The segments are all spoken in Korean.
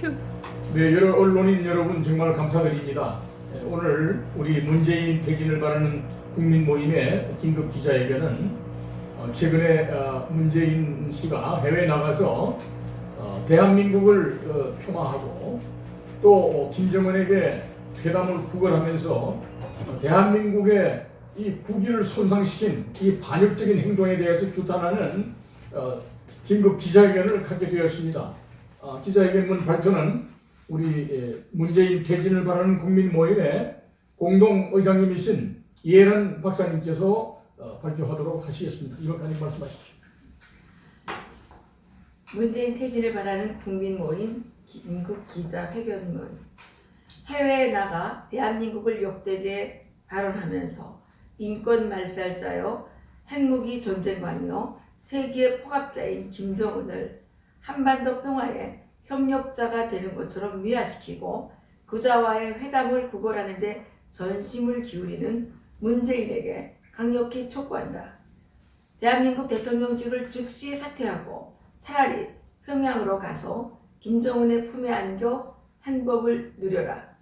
큐. 네, 여러 언론인 여러분 정말 감사드립니다. 네, 오늘 우리 문재인 퇴진을 바라는 국민 모임의 긴급 기자회견은 어, 최근에 어, 문재인 씨가 해외 나가서 어, 대한민국을 어, 평화하고 또 어, 김정은에게 회담을 구걸하면서 어, 대한민국의 이 국위를 손상시킨 이 반역적인 행동에 대해서 규탄하는 어, 긴급 기자회견을 갖게 되었습니다. 아, 기자회견문 발표는 우리 예, 문재인 퇴진을 바라는 국민 모임의 공동 의장님이신 이해란 박사님께서 어, 발표하도록 하시겠습니다. 이것까지 말씀하십시오. 문재인 퇴진을 바라는 국민 모임 긴급 기자 회견문 해외에 나가 대한민국을 욕되게 발언하면서 인권 말살자요 핵무기 전쟁관이요 세계의 포갑자인 김정은을 한반도 평화의 협력자가 되는 것처럼 미화시키고 그자와의 회담을 구걸하는 데 전심을 기울이는 문재인에게 강력히 촉구한다. 대한민국 대통령직을 즉시 사퇴하고 차라리 평양으로 가서 김정은의 품에 안겨 행복을 누려라.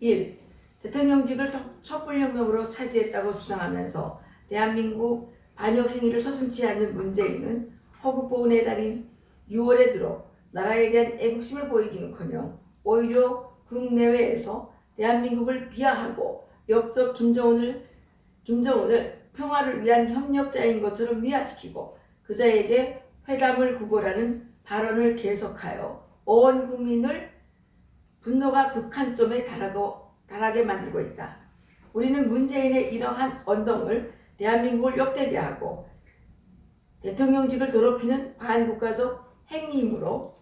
1. 대통령직을 첫- 촛불혁명으로 차지했다고 주장하면서 대한민국 반역 행위를 서슴지 않는 문재인은 허국보훈의 달인 6월에 들어 나라에 대한 애국심을 보이기는커녕 오히려 국내외에서 대한민국을 비하하고 역적 김정은을 김정은을 평화를 위한 협력자인 것처럼 미화시키고 그자에게 회담을 구걸하는 발언을 계속하여 온 국민을 분노가 극한점에 달하고, 달하게 만들고 있다. 우리는 문재인의 이러한 언동을 대한민국을 역되게 하고 대통령직을 더럽히는 반국가적 행위이므로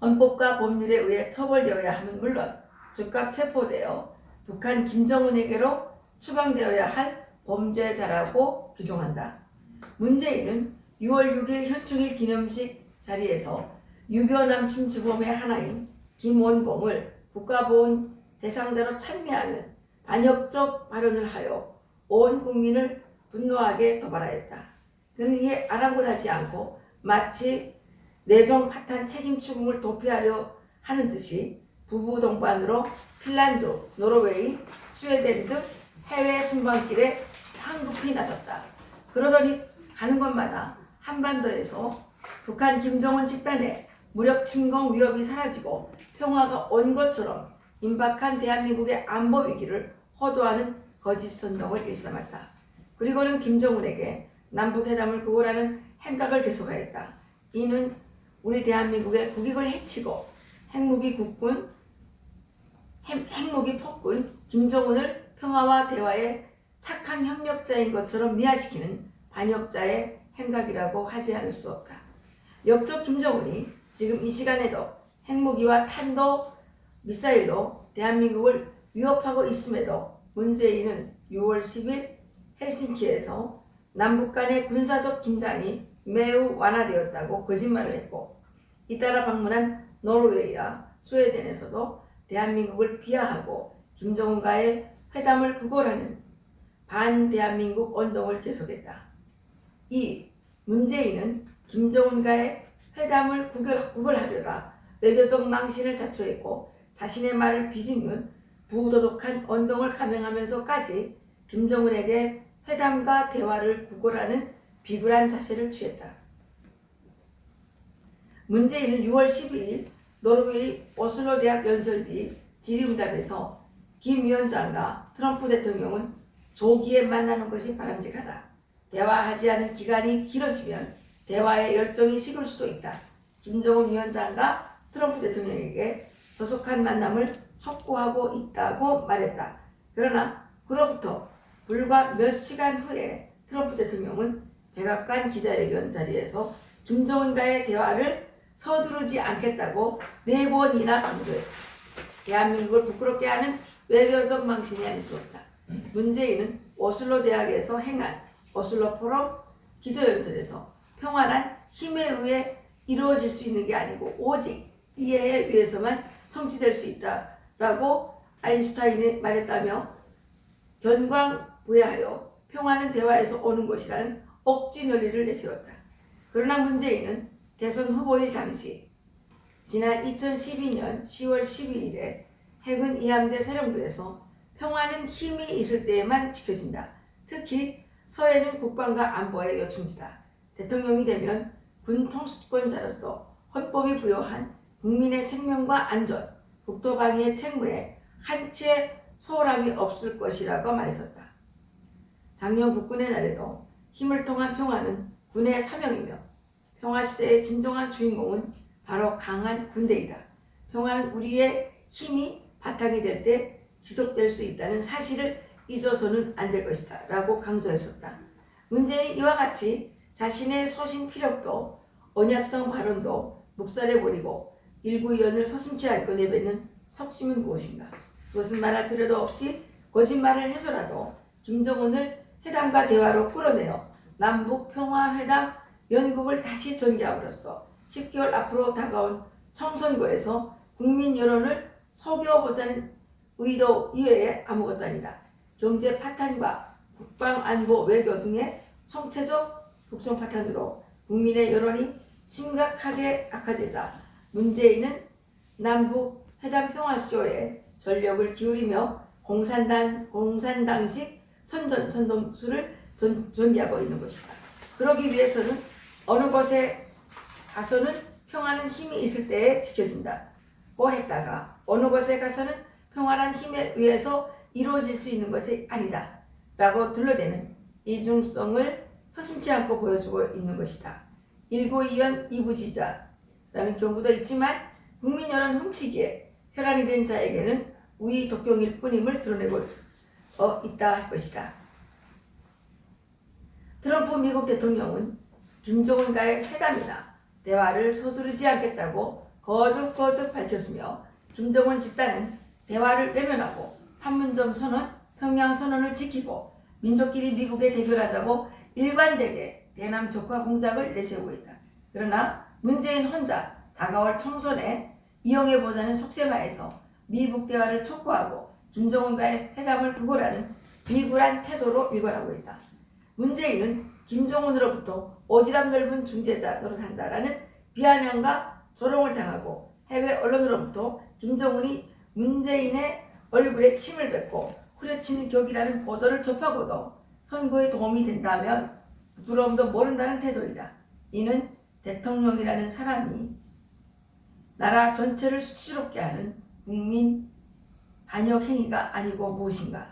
헌법과 법률에 의해 처벌되어야 함은 물론 즉각 체포되어 북한 김정은에게로 추방되어야 할 범죄자라고 규정한다. 문재인은 6월 6일 현충일 기념식 자리에서 6.25 남충 주범의 하나인 김원봉을 국가보훈 대상자로 찬미하는 반역적 발언을 하여 온 국민을 분노하게 도발하였다. 그는 이에 아랑곳하지 않고 마치 내정 파탄 책임 추궁을 도피하려 하는 듯이 부부 동반으로 핀란드, 노르웨이, 스웨덴 등 해외 순방길에 황급히 나섰다. 그러더니 가는 곳마다 한반도에서 북한 김정은 집단의 무력 침공 위협이 사라지고 평화가 온 것처럼 임박한 대한민국의 안보 위기를 호도하는 거짓 선동을 일삼았다. 그리고는 김정은에게 남북회담을 구걸하는 행각을 계속하였다. 이는 우리 대한민국의 국익을 해치고 핵무기 국군, 핵, 핵무기 폭군 김정은을 평화와 대화의 착한 협력자인 것처럼 미화시키는 반역자의 행각이라고 하지 않을 수 없다. 역적 김정은이 지금 이 시간에도 핵무기와 탄도 미사일로 대한민국을 위협하고 있음에도 문재인은 6월 10일 헬싱키에서 남북 간의 군사적 긴장이 매우 완화되었다고 거짓말을 했고 잇따라 방문한 노르웨이와 스웨덴에서도 대한민국을 비하하고 김정은과의 회담을 구걸하는 반대한민국 운동을 계속했다. 이 문재인은 김정은과의 회담을 구걸, 구걸하려다 외교적 망신을 자초했고 자신의 말을 뒤집는 부도덕한 운동을 감행하면서까지 김정은에게 회담과 대화를 구걸하는 비굴한 자세를 취했다. 문재인은 6월 12일 노르웨이 오슬로 대학 연설 뒤 질의응답에서 김 위원장과 트럼프 대통령은 조기에 만나는 것이 바람직하다. 대화하지 않은 기간이 길어지면 대화의 열정이 식을 수도 있다. 김정은 위원장과 트럼프 대통령에게 조속한 만남을 촉구하고 있다고 말했다. 그러나 그로부터 불과 몇 시간 후에 트럼프 대통령은 백악관 기자회견 자리에서 김정은과의 대화를 서두르지 않겠다고 네 번이나 강조했다. 대한민국을 부끄럽게 하는 외교적 망신이 아닐 수 없다. 문재인은 오슬로 대학에서 행한 오슬로 포럼 기조연설에서 평화란 힘에 의해 이루어질 수 있는 게 아니고 오직 이해에 의해서만 성취될 수 있다라고 아인슈타인이 말했다며 견광 부회하여 평화는 대화에서 오는 것이라는 억지 논리를 내세웠다. 그러나 문재인은 대선 후보일 당시 지난 2012년 10월 12일에 해군 이함대 사령부에서 평화는 힘이 있을 때에만 지켜진다. 특히 서해는 국방과 안보의 요충지다. 대통령이 되면 군 통수권자로서 헌법이 부여한 국민의 생명과 안전, 국토 방위의 책무에 한치의 소홀함이 없을 것이라고 말했었다. 작년 국군의 날에도 힘을 통한 평화는 군의 사명이며 평화 시대의 진정한 주인공은 바로 강한 군대이다. 평화는 우리의 힘이 바탕이 될 때 지속될 수 있다는 사실을 잊어서는 안 될 것이다. 라고 강조했었다. 문제는 이와 같이 자신의 소신 피력도 언약성 발언도 묵살해버리고 일구의원을 서슴지 않고 내뱉는 석심은 무엇인가? 그것은 말할 필요도 없이 거짓말을 해서라도 김정은을 회담과 대화로 끌어내어 남북 평화 회담 연국을 다시 전개함으로써 10개월 앞으로 다가온 청선거에서 국민 여론을 속여보자는 의도 이외에 아무것도 아니다. 경제 파탄과 국방 안보 외교 등의 총체적 국정 파탄으로 국민의 여론이 심각하게 악화되자 문재인은 남북 회담 평화 쇼에 전력을 기울이며 공산당 공산당식 선전 선동수를 전, 전개하고 있는 것이다. 그러기 위해서는 어느 곳에 가서는 평화는 힘이 있을 때에 지켜진다 고 했다가 어느 곳에 가서는 평화란 힘에 의해서 이루어질 수 있는 것이 아니다. 라고 둘러대는 이중성을 서슴지 않고 보여주고 있는 것이다. 일고이연 이부지자라는 경우도 있지만 국민 여론 훔치기에 혈안이 된 자에게는 우위 독경일 뿐임을 드러내고 어, 있다 할 것이다. 트럼프 미국 대통령은 김정은과의 회담이나 대화를 서두르지 않겠다고 거듭거듭 밝혔으며 김정은 집단은 대화를 외면하고 판문점 선언, 평양 선언을 지키고 민족끼리 미국에 대결하자고 일관되게 대남 적화 공작을 내세우고 있다. 그러나 문재인 혼자 다가올 총선에 이용해보자는 속세마에서 미북 대화를 촉구하고 김정은과의 회담을 구걸하는 비굴한 태도로 일관하고 있다. 문재인은 김정은으로부터 오지랖 넓은 중재자 노릇한다라는 비아냥과 조롱을 당하고 해외 언론으로부터 김정은이 문재인의 얼굴에 침을 뱉고 후려치는 격이라는 보도를 접하고도 선거에 도움이 된다면 부러움도 모른다는 태도이다. 이는 대통령이라는 사람이 나라 전체를 수치롭게 하는 국민 반역 행위가 아니고 무엇인가?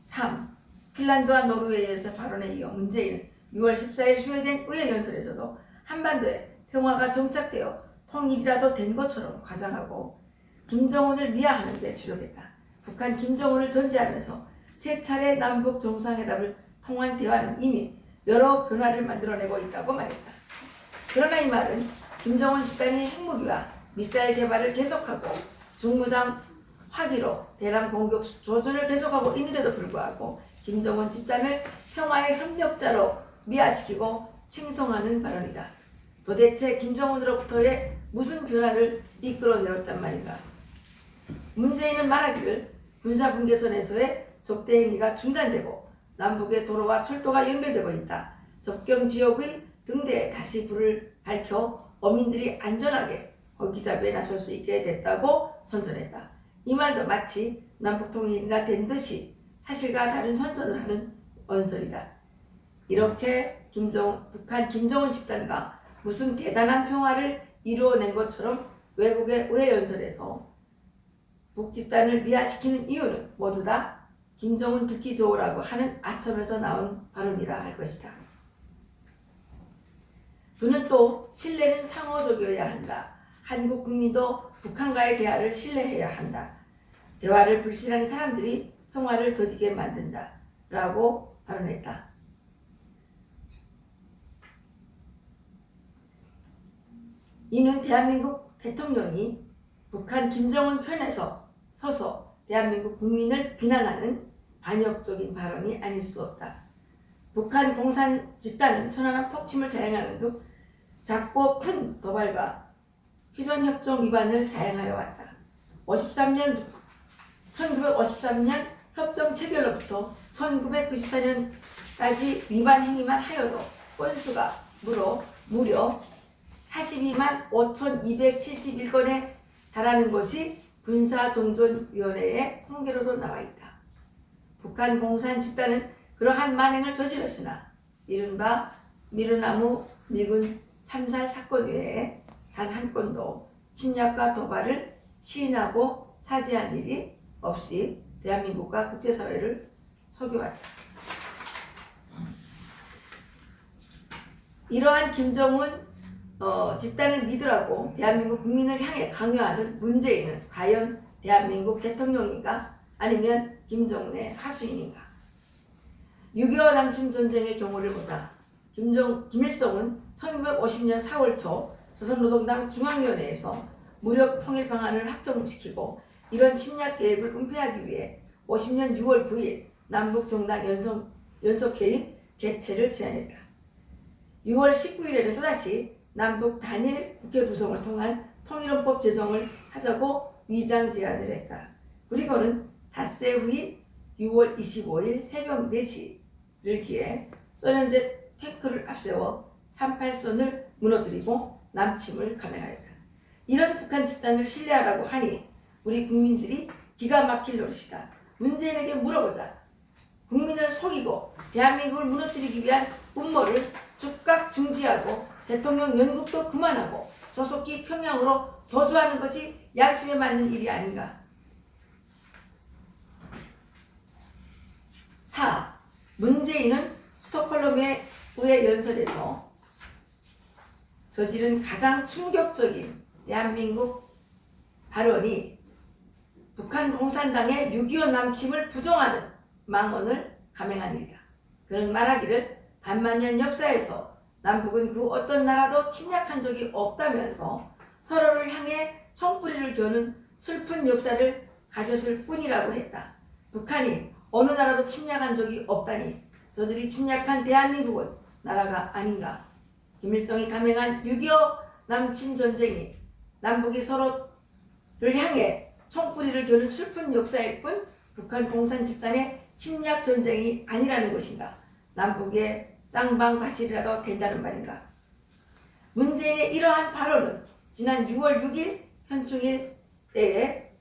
3. 핀란드와 노르웨이에서 발언에 이어 문재인은 6월 14일 스웨덴 의회 연설에서도 한반도에 평화가 정착되어 통일이라도 된 것처럼 과장하고 김정은을 미화하는 데 주력했다. 북한 김정은을 전제하면서 세 차례 남북 정상회담을 통한 대화는 이미 여러 변화를 만들어내고 있다고 말했다. 그러나 이 말은 김정은 집단이 핵무기와 미사일 개발을 계속하고 중무장 화기로 대남 공격 조준을 계속하고 있는데도 불구하고 김정은 집단을 평화의 협력자로 미화시키고 칭송하는 발언이다. 도대체 김정은으로부터의 무슨 변화를 이끌어내었단 말인가? 문재인은 말하기를 군사 분계선에서의 적대 행위가 중단되고 남북의 도로와 철도가 연결되고 있다. 접경 지역의 등대에 다시 불을 밝혀 어민들이 안전하게 거기잡이에 나설 수 있게 됐다고 선전했다. 이 말도 마치 남북통일이나 된 듯이 사실과 다른 선전을 하는 언설이다. 이렇게 김정, 북한 김정은 집단과 무슨 대단한 평화를 이루어낸 것처럼 외국의 의회 연설에서 북 집단을 미화시키는 이유는 모두 다 김정은 듣기 좋으라고 하는 아첨에서 나온 발언이라 할 것이다. 그는 또 신뢰는 상호적이어야 한다. 한국 국민도 북한과의 대화를 신뢰해야 한다. 대화를 불신하는 사람들이 평화를 더디게 만든다. 라고 발언했다. 이는 대한민국 대통령이 북한 김정은 편에서 서서 대한민국 국민을 비난하는 반역적인 발언이 아닐 수 없다. 북한 공산 집단은 천안함 폭침을 자행하는 등 작고 큰 도발과 휴전협정 위반을 자행하여 왔다. 53년 1953년 협정 체결로부터 1994년까지 위반 행위만 하여도 건수가 무려 무려 42만 5,271건에 달하는 것이 군사정전위원회의 통계로도 나와 있다. 북한 공산 집단은 그러한 만행을 저질렀으나 이른바 미르나무 미군 참살 사건 외에 단 한 건도 침략과 도발을 시인하고 사죄한 일이 없이 대한민국과 국제사회를 속여왔다. 이러한 김정은 어, 집단을 믿으라고 대한민국 국민을 향해 강요하는 문재인은 과연 대한민국 대통령인가 아니면 김정은의 하수인인가? 6.25 남침 전쟁의 경우를 보자. 김정, 김일성은 1950년 4월 초 조선노동당 중앙위원회에서 무력 통일 방안을 확정시키고 이런 침략 계획을 은폐하기 위해 50년 6월 9일 남북 정당 연속, 연석회의 개최를 제안했다. 6월 19일에는 또다시 남북 단일 국회 구성을 통한 통일헌법 제정을 하자고 위장 제안을 했다. 그리고는 닷새 후인 6월 25일 새벽 4시를 기해 소련제 탱크를 앞세워 38선을 무너뜨리고 남침을 감행하였다. 이런 북한 집단을 신뢰하라고 하니 우리 국민들이 기가 막힐 노릇이다. 문재인에게 물어보자. 국민을 속이고 대한민국을 무너뜨리기 위한 음모를 즉각 중지하고 대통령 연국도 그만하고 조속히 평양으로 도주하는 것이 양심에 맞는 일이 아닌가. 4. 문재인은 스톡홀름의 의회 연설에서 저지른 가장 충격적인 대한민국 발언이 북한 공산당의 6.25 남침을 부정하는 망언을 감행한 일이다. 그는 말하기를 반만년 역사에서 남북은 그 어떤 나라도 침략한 적이 없다면서 서로를 향해 총뿌리를 겨는 슬픈 역사를 가졌을 뿐이라고 했다. 북한이 어느 나라도 침략한 적이 없다니 저들이 침략한 대한민국은 나라가 아닌가. 김일성이 감행한 6.25 남침 전쟁이 남북이 서로를 향해 총뿌리를 겨는 슬픈 역사일 뿐 북한 공산 집단의 침략 전쟁이 아니라는 것인가. 남북의 쌍방 과실이라도 된다는 말인가. 문재인의 이러한 발언은 지난 6월 6일 현충일 때에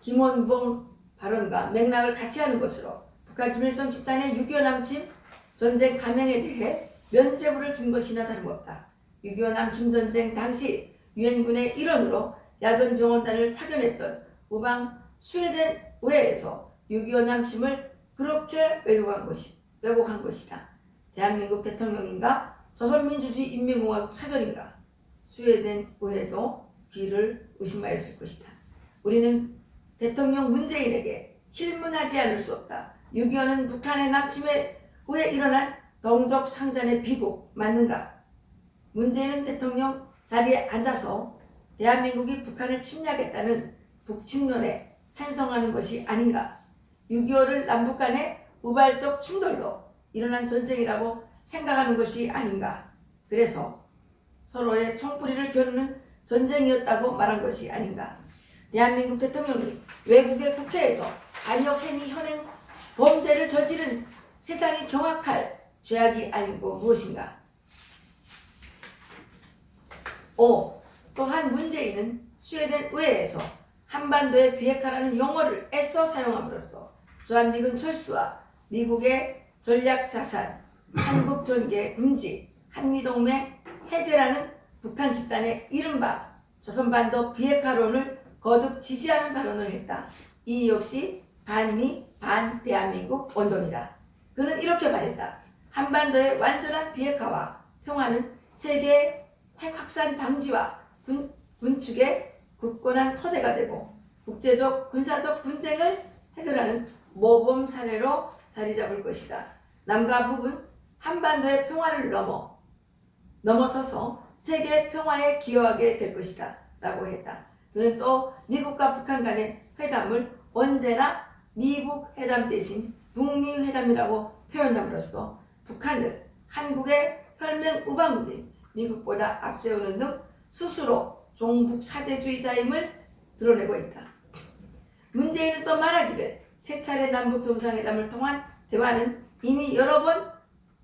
김원봉 발언과 맥락을 같이 하는 것으로 북한 김일성 집단의 6.25 남침 전쟁 감행에 대해 면죄부를 준 것이나 다름없다. 6.25 남침 전쟁 당시 유엔군의 일원으로 야전 병원단을 파견했던 우방 스웨덴 의회에서 6.25 남침을 그렇게 왜곡한 것이 왜곡한 것이다. 대한민국 대통령인가 조선민주주의 인민공화국 사절인가 스웨덴 의회도 귀를 의심하였을 것이다. 우리는 대통령 문재인에게 실문하지 않을 수 없다. 6.25는 북한의 남침에 의해 일어난 동족 상잔의 비극 맞는가? 문재인 대통령 자리에 앉아서 대한민국이 북한을 침략했다는 북침론에 찬성하는 것이 아닌가? 6.25를 남북 간의 우발적 충돌로 일어난 전쟁이라고 생각하는 것이 아닌가? 그래서 서로의 총뿌리를 겨누는 전쟁이었다고 말한 것이 아닌가? 대한민국 대통령이 외국의 국회에서 반역 행위 현행 범죄를 저지른 세상이 경악할 죄악이 아니고 무엇인가? 5. 또한 문재인은 스웨덴 의회에서 한반도의 비핵화라는 용어를 애써 사용함으로써 주한미군 철수와 미국의 전략 자산, 한국 전개 금지, 한미동맹 해제라는 북한 집단의 이른바 조선반도 비핵화론을 거듭 지지하는 발언을 했다. 이 역시 반미, 반대한민국 운동이다. 그는 이렇게 말했다. 한반도의 완전한 비핵화와 평화는 세계 핵 확산 방지와 군, 군축의 굳건한 토대가 되고 국제적 군사적 분쟁을 해결하는 모범 사례로 자리 잡을 것이다. 남과 북은 한반도의 평화를 넘어 넘어서서 세계 평화에 기여하게 될 것이다. 라고 했다. 그는 또 미국과 북한 간의 회담을 언제나 미북 회담 대신 북미 회담이라고 표현함으로써 북한을 한국의 혈맹 우방국인 미국보다 앞세우는 등 스스로 종북 사대주의자임을 드러내고 있다. 문재인은 또 말하기를 세 차례 남북 정상회담을 통한 대화는 이미 여러 번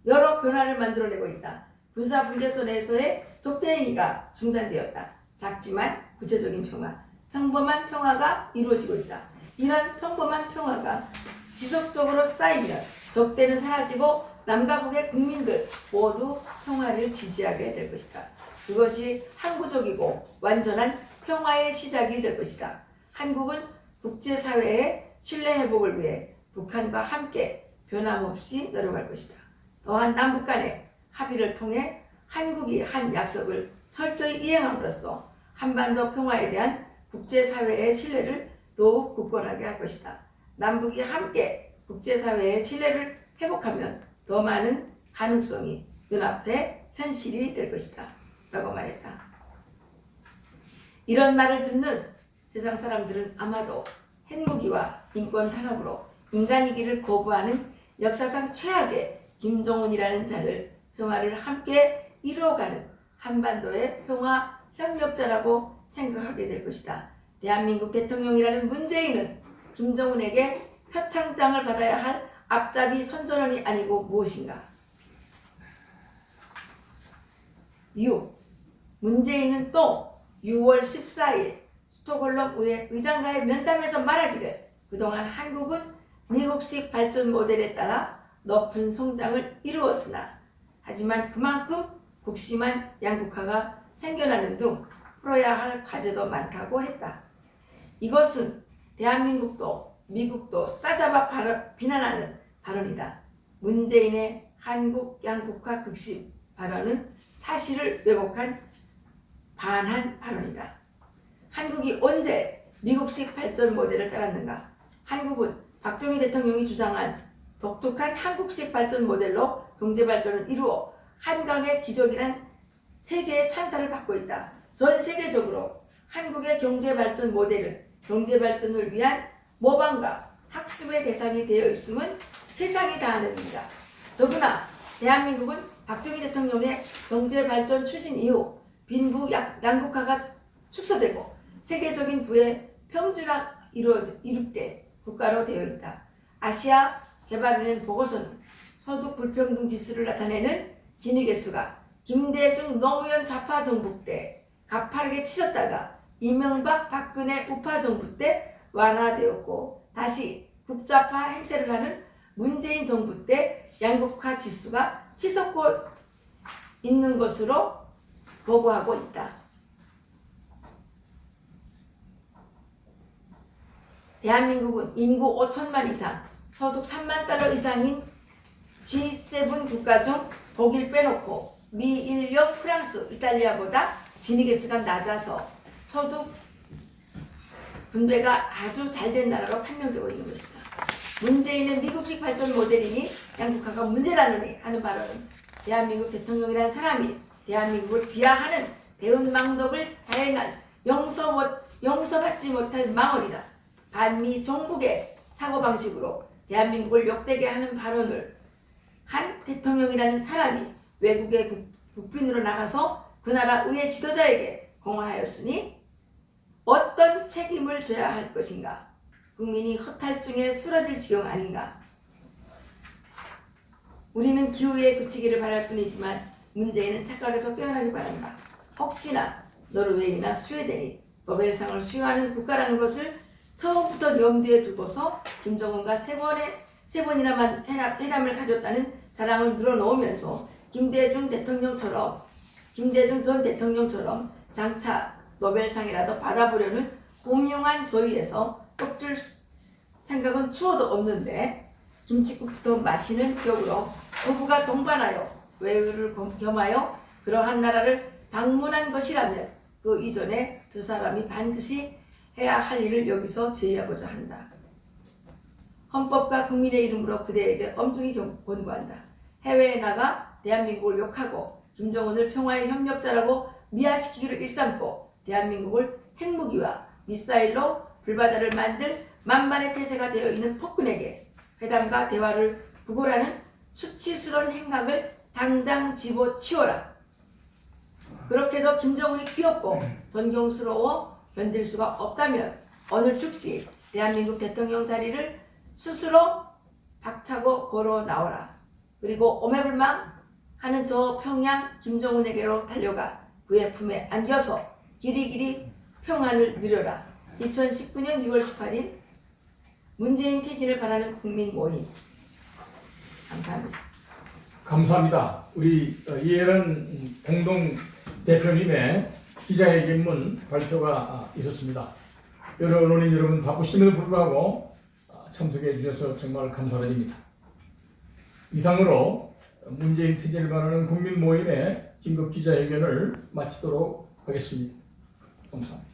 여러 변화를 만들어내고 있다. 군사 분계선에서의 적대행위가 중단되었다. 작지만 구체적인 평화, 평범한 평화가 이루어지고 있다. 이런 평범한 평화가 지속적으로 쌓이면 적대는 사라지고 남과 북의 국민들 모두 평화를 지지하게 될 것이다. 그것이 항구적이고 완전한 평화의 시작이 될 것이다. 한국은 국제사회의 신뢰 회복을 위해 북한과 함께 변함없이 노력할 것이다. 또한 남북 간의 합의를 통해 한국이 한 약속을 철저히 이행함으로써 한반도 평화에 대한 국제사회의 신뢰를 더욱 굳건하게 할 것이다. 남북이 함께 국제사회의 신뢰를 회복하면 더 많은 가능성이 눈앞에 현실이 될 것이다. 라고 말했다. 이런 말을 듣는 세상 사람들은 아마도 핵무기와 인권 탄압으로 인간이기를 거부하는 역사상 최악의 김정은이라는 자를 평화를 함께 이루어가는 한반도의 평화 협력자라고 생각하게 될 것이다. 대한민국 대통령이라는 문재인은 김정은에게 표창장을 받아야 할 앞잡이 선전원이 아니고 무엇인가? 6. 문재인은 또 6월 14일 스톡홀름 의장과의 면담에서 말하기를 그동안 한국은 미국식 발전 모델에 따라 높은 성장을 이루었으나 하지만 그만큼 국심한 양국화가 생겨나는 등 풀어야 할 과제도 많다고 했다. 이것은 대한민국도 미국도 싸잡아 비난하는 발언이다. 문재인의 한국 양국화 극심 발언은 사실을 왜곡한 반한 발언이다. 한국이 언제 미국식 발전 모델을 따랐는가? 한국은 박정희 대통령이 주장한 독특한 한국식 발전 모델로 경제 발전을 이루어 한강의 기적이란 세계의 찬사를 받고 있다. 전 세계적으로 한국의 경제 발전 모델은 경제 발전을 위한 모방과 학습의 대상이 되어 있음은 세상이 다 아는 일이다. 더구나 대한민국은 박정희 대통령의 경제 발전 추진 이후 빈부 양- 양극화가 축소되고 세계적인 부의 평준화 이룩된 국가로 되어 있다. 아시아 개발은행 보고서는 소득 불평등 지수를 나타내는 진위 개수가 김대중 노무현 좌파 정부 때 가파르게 치솟다가 이명박 박근혜 우파 정부 때 완화되었고 다시 국자파 행세를 하는 문재인 정부 때 양극화 지수가 치솟고 있는 것으로 보고하고 있다. 대한민국은 인구 5천만 이상, 소득 3만 달러 이상인 G7 국가 중 독일 빼놓고 미, 일, 영, 프랑스, 이탈리아보다 진위계수가 낮아서 소득 분배가 아주 잘 된 나라로 판명되고 있는 것이다. 문재인은 미국식 발전 모델이니 양국화가 문제라느니 하는 발언은 대한민국 대통령이라는 사람이 대한민국을 비하하는 배운 망덕을 자행한 용서 못, 용서받지 못할 망언이다. 반미 정북의 사고방식으로 대한민국을 욕되게 하는 발언을 한 대통령이라는 사람이 외국의 국- 국빈으로 나가서 그 나라 의회 지도자에게 공언하였으니 어떤 책임을 져야 할 것인가? 국민이 허탈증에 쓰러질 지경 아닌가? 우리는 기후에 그치기를 바랄 뿐이지만 문재인은 착각에서 깨어나기 바란다. 혹시나 노르웨이나 스웨덴이 노벨상을 수여하는 국가라는 것을 처음부터 염두에 두고서 김정은과 세 번의 세 번이나만 회담, 회담을 가졌다는 자랑을 늘어놓으면서 김대중 대통령처럼 김대중 전 대통령처럼 장차 노벨상이라도 받아보려는 곰용한 저희에서 껍질 생각은 추워도 없는데 김치국부터 마시는 격으로 부부가 동반하여 외유를 겸- 겸하여 그러한 나라를 방문한 것이라면 그 이전에 두 사람이 반드시 해야 할 일을 여기서 제의하고자 한다. 헌법과 국민의 이름으로 그대에게 엄중히 경- 권고한다. 해외에 나가 대한민국을 욕하고 김정은을 평화의 협력자라고 미화시키기를 일삼고 대한민국을 핵무기와 미사일로 불바다를 만들 만만의 태세가 되어 있는 폭군에게 회담과 대화를 구걸하는 수치스러운 행각을 당장 집어치워라. 그렇게도 김정은이 귀엽고 존경스러워 견딜 수가 없다면 오늘 즉시 대한민국 대통령 자리를 스스로 박차고 걸어 나오라. 그리고 오매불망 하는 저 평양 김정은에게로 달려가 그의 품에 안겨서 길이길이 평안을 누려라. 2019년 6월 18일 문재인 퇴진을 바라는 국민 모임 감사합니다. 감사합니다. 우리 어, 이해란 공동 대표님의 기자회견문 발표가 아, 있었습니다. 여러 언론인 여러분 바쁘심에도 불구하고 아, 참석해 주셔서 정말 감사드립니다. 이상으로 문재인 퇴진을 바라는 국민 모임의 긴급 기자회견을 마치도록 하겠습니다. 감사합니다.